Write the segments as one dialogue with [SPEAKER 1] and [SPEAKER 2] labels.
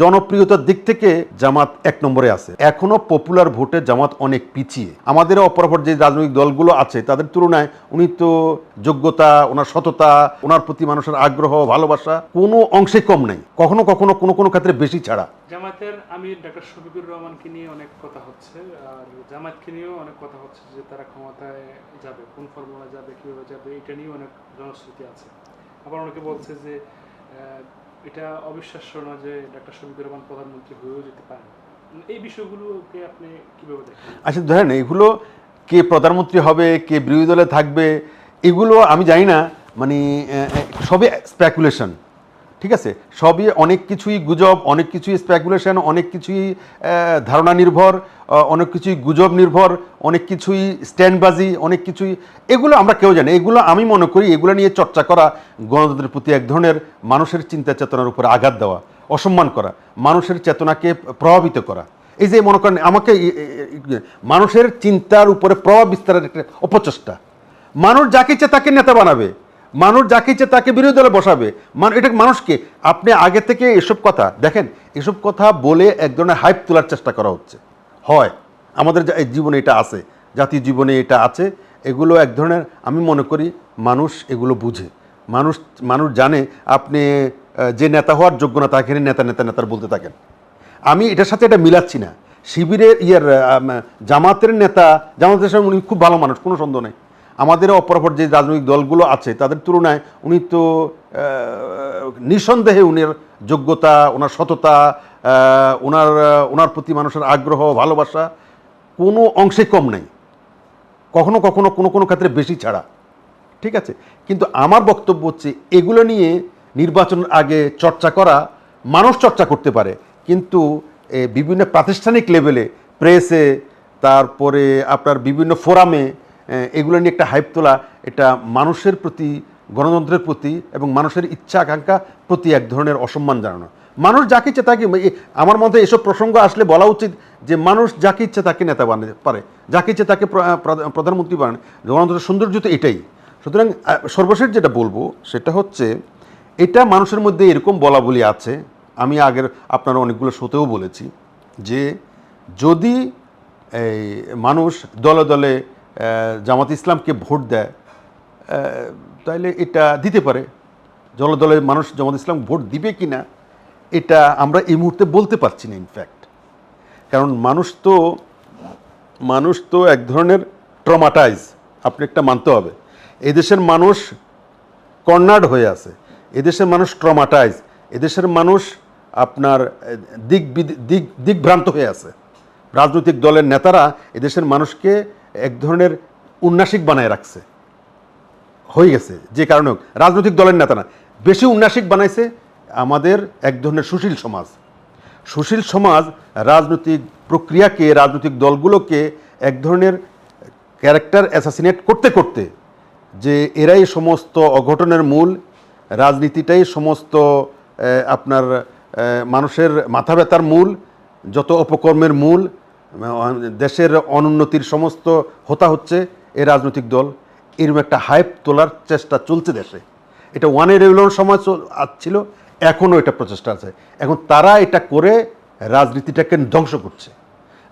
[SPEAKER 1] জনপ্রিয়তার দিক থেকে জামাত এক নম্বরে আছে। এখনও পপুলার ভোটে জামাত অনেক পিছিয়ে। আমাদের অপরাপর যে রাজনৈতিক দলগুলো আছে, তাদের তুলনায় উনি তো যোগ্যতা, ওনার সততা, ওনার প্রতি মানুষের আগ্রহ, ভালোবাসা কোনো অংশে কম নেই। কখনো কখনো কোনো কোনো ক্ষেত্রে বেশি ছাড়া।
[SPEAKER 2] জামায়াতের আমি ডক্টর শফিকুর রহমানকে নিয়ে অনেক কথা হচ্ছে, আর জামায়াতকে নিয়েও অনেক কথা হচ্ছে যে তারা ক্ষমতায় যাবে, কোন ফর্মুলা যাবে, কীভাবে যাবে, এটা নিয়েও অনেক জনশ্রুতি আছে। আবার অনেকে বলছে যে এটা অবিশ্বাস্য না যে ডাক্তার শফিকুর রহমান প্রধানমন্ত্রী হয়েও যেতে পারেন। এই বিষয়গুলোকে আপনি কীভাবে দেখেন?
[SPEAKER 1] আচ্ছা ধরেন এগুলো কে প্রধানমন্ত্রী হবে, কে বিরোধী দলে থাকবে, এগুলো আমি জানি না মানে সবই স্পেকুলেশন ঠিক আছে? সবই অনেক কিছুই গুজব, অনেক কিছুই স্পেকুলেশন অনেক কিছুই ধারণা নির্ভর অনেক কিছুই গুজব নির্ভর, অনেক কিছুই স্ট্যান্ডবাজি অনেক কিছুই, এগুলো আমরা কেউ জানি এগুলো আমি মনে করি এগুলো নিয়ে চর্চা করা গণতন্ত্রের প্রতি এক ধরনের মানুষের চিন্তা চেতনার উপরে আঘাত দেওয়া, অসম্মান করা, মানুষের চেতনাকে প্রভাবিত করা। এই যে মনে করেন, আমাকে মানুষের চিন্তার উপরে প্রভাব বিস্তারের একটা অপচেষ্টা। মানুষ যাকে ইচ্ছে তাকে নেতা বানাবে। মানুষ যাকে ইচ্ছে তাকে বিরোধী দলে বসাবে। মান এটা মানুষকে আপনি আগে থেকে এসব কথা, দেখেন, এসব কথা বলে এক ধরনের হাইপ তোলার চেষ্টা করা হচ্ছে। হয়। আমাদের জীবনে এটা আছে। জাতীয় জীবনে এটা আছে। এগুলো এক ধরনের, আমি মনে করি মানুষ এগুলো বুঝে। মানুষ মানুষ জানে আপনি যে নেতা হওয়ার যোগ্য না, তাকে নেতা নেতা, নেতার বলতে থাকেন। আমি এটার সাথে এটা মিলাচ্ছি না। শিবিরের ইয়ার জামাতের নেতা জামাতের সঙ্গে উনি খুব ভালো মানুষ, কোনো সন্দেহ নেই। আমাদের অপরাপর যে রাজনৈতিক দলগুলো আছে, তাদের তুলনায় উনি তো নিঃসন্দেহে উনার যোগ্যতা, ওনার সততা ওনার ওনার প্রতি মানুষের আগ্রহ, ভালোবাসা কোনো অংশে কম নেই। কখনো কখনো কোনো কোনো ক্ষেত্রে বেশি ছাড়া। ঠিক আছে? কিন্তু আমার বক্তব্য হচ্ছে এগুলো নিয়ে নির্বাচনের আগে চর্চা করা, মানুষ চর্চা করতে পারে। কিন্তু বিভিন্ন প্রাতিষ্ঠানিক লেভেলে, প্রেসে, তারপরে আপনার বিভিন্ন ফোরামে এগুলো নিয়ে একটা হাইপ তোলা এটা মানুষের প্রতি, গণতন্ত্রের প্রতি এবং মানুষের ইচ্ছা, আকাঙ্ক্ষা প্রতি এক ধরনের অসম্মান জানানো। মানুষ যাকে ইচ্ছে তাকে আমার মধ্যে এসব প্রসঙ্গ আসলে বলা উচিত যে মানুষ যাকে ইচ্ছে তাকে নেতা বানাতে পারে, যাকে ইচ্ছে তাকে প্র- প্র- প্রধানমন্ত্রী বানান। গণতন্ত্রের সৌন্দর্য তো এটাই। সুতরাং সর্বশেষ যেটা বলব সেটা হচ্ছে, এটা মানুষের মধ্যে এরকম বলা বলি আছে, আমি আগের আপনারা অনেকগুলো শোতেও বলেছি, যে যদি এই মানুষ দলে দলে জামাত ইসলামকে ভোট দেয় তাহলে এটা দিতে পারে। দলে দলে মানুষ জামাত ইসলাম ভোট দিবে কি না এটা আমরা এই মুহূর্তে বলতে পারছি না ইনফ্যাক্ট কারণ মানুষ তো মানুষ তো এক ধরনের ট্রমাটাইজ আপনি একটা মানতে হবে। এদেশের মানুষ কর্নার্ড হয়ে আছে, এদেশের মানুষ ট্রমাটাইজ এদেশের মানুষ আপনার দিক দিক, দিকভ্রান্ত হয়ে আছে। রাজনৈতিক দলের নেতারা এদেশের মানুষকে এক ধরনের উন্নাসিক বানায় রাখছে। হয়ে গেছে, যে কারণে হোক। রাজনৈতিক দলের নেতা না, বেশি উন্নাসিক বানাইছে আমাদের এক ধরনের সুশীল সমাজ। সুশীল সমাজ রাজনৈতিক প্রক্রিয়াকে, রাজনৈতিক দলগুলোকে এক ধরনের ক্যারেক্টার অ্যাসাসিনেট করতে করতে যে এরাই সমস্ত অঘটনের মূল, রাজনীতিটাই সমস্ত আপনার মানুষের মাথা ব্যথার মূল, যত অপকর্মের মূল দেশের অনুন্নতির সমস্ত হতা হচ্ছে এই রাজনৈতিক দল। এরকম একটা হাইপ তোলার চেষ্টা চলছে দেশে। এটা ওয়ান রেভলিউশন সময় চল- আ- ছিল, এখনও এটা প্রচেষ্টা আছে। এখন তারা এটা করে রাজনীতিটাকে ধ্বংস করছে।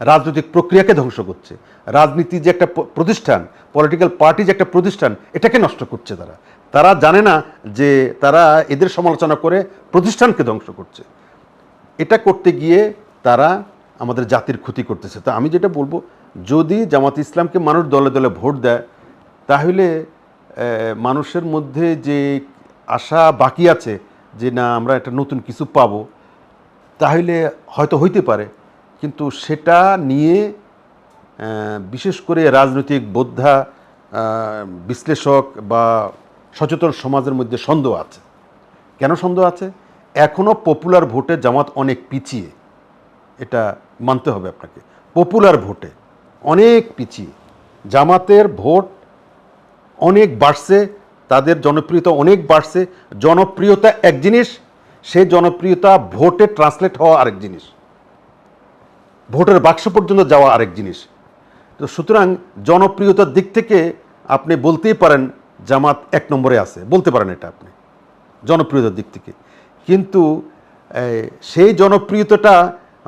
[SPEAKER 1] রাজনৈতিক প্রক্রিয়াকে ধ্বংস করছে। রাজনীতি যে একটা প্রতিষ্ঠান পলিটিক্যাল পার্টি যে একটা প্রতিষ্ঠান, এটাকে নষ্ট করছে তারা। তারা জানে না যে তারা এদের সমালোচনা করে প্রতিষ্ঠানকে ধ্বংস করছে। এটা করতে গিয়ে তারা আমাদের জাতির ক্ষতি করতেছে। তা আমি যেটা বলব, যদি জামাত ইসলামকে মানুষ দলে দলে ভোট দেয়, তাহলে মানুষের মধ্যে যে আশা বাকি আছে যে না, আমরা একটা নতুন কিছু পাবো, তাহলে হয়তো হইতে পারে। কিন্তু সেটা নিয়ে বিশেষ করে রাজনৈতিক বোদ্ধা বিশ্লেষক বা সচেতন সমাজের মধ্যে সন্দেহ আছে। কেন সন্দেহ আছে? এখনও পপুলার ভোটে জামাত অনেক পিছিয়ে। এটা মানতে হবে আপনাকে। পপুলার ভোটে অনেক পিছিয়ে। জামাতের ভোট অনেক বাড়ছে, তাদের জনপ্রিয়তা অনেক বাড়ছে। জনপ্রিয়তা এক জিনিস সেই জনপ্রিয়তা ভোটে ট্রান্সলেট হওয়া আরেক জিনিস। ভোটের বাক্স পর্যন্ত যাওয়া আরেক জিনিস। তো সুতরাং জনপ্রিয়তার দিক থেকে আপনি বলতেই পারেন জামাত এক নম্বরে আছে। বলতে পারেন এটা আপনি, জনপ্রিয়তার দিক থেকে। কিন্তু সেই জনপ্রিয়তাটা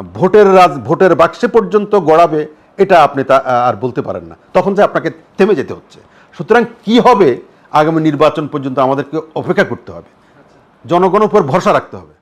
[SPEAKER 1] ভোটের রাজ, ভোটের বাক্সে পর্যন্ত গড়াবে, এটা আপনি তা আর বলতে পারেন না। তখন যে আপনাকে থেমে যেতে হচ্ছে। সুতরাং কি হবে? আগামী নির্বাচন পর্যন্ত আমাদেরকে অপেক্ষা করতে হবে। জনগণের উপর ভরসা রাখতে হবে।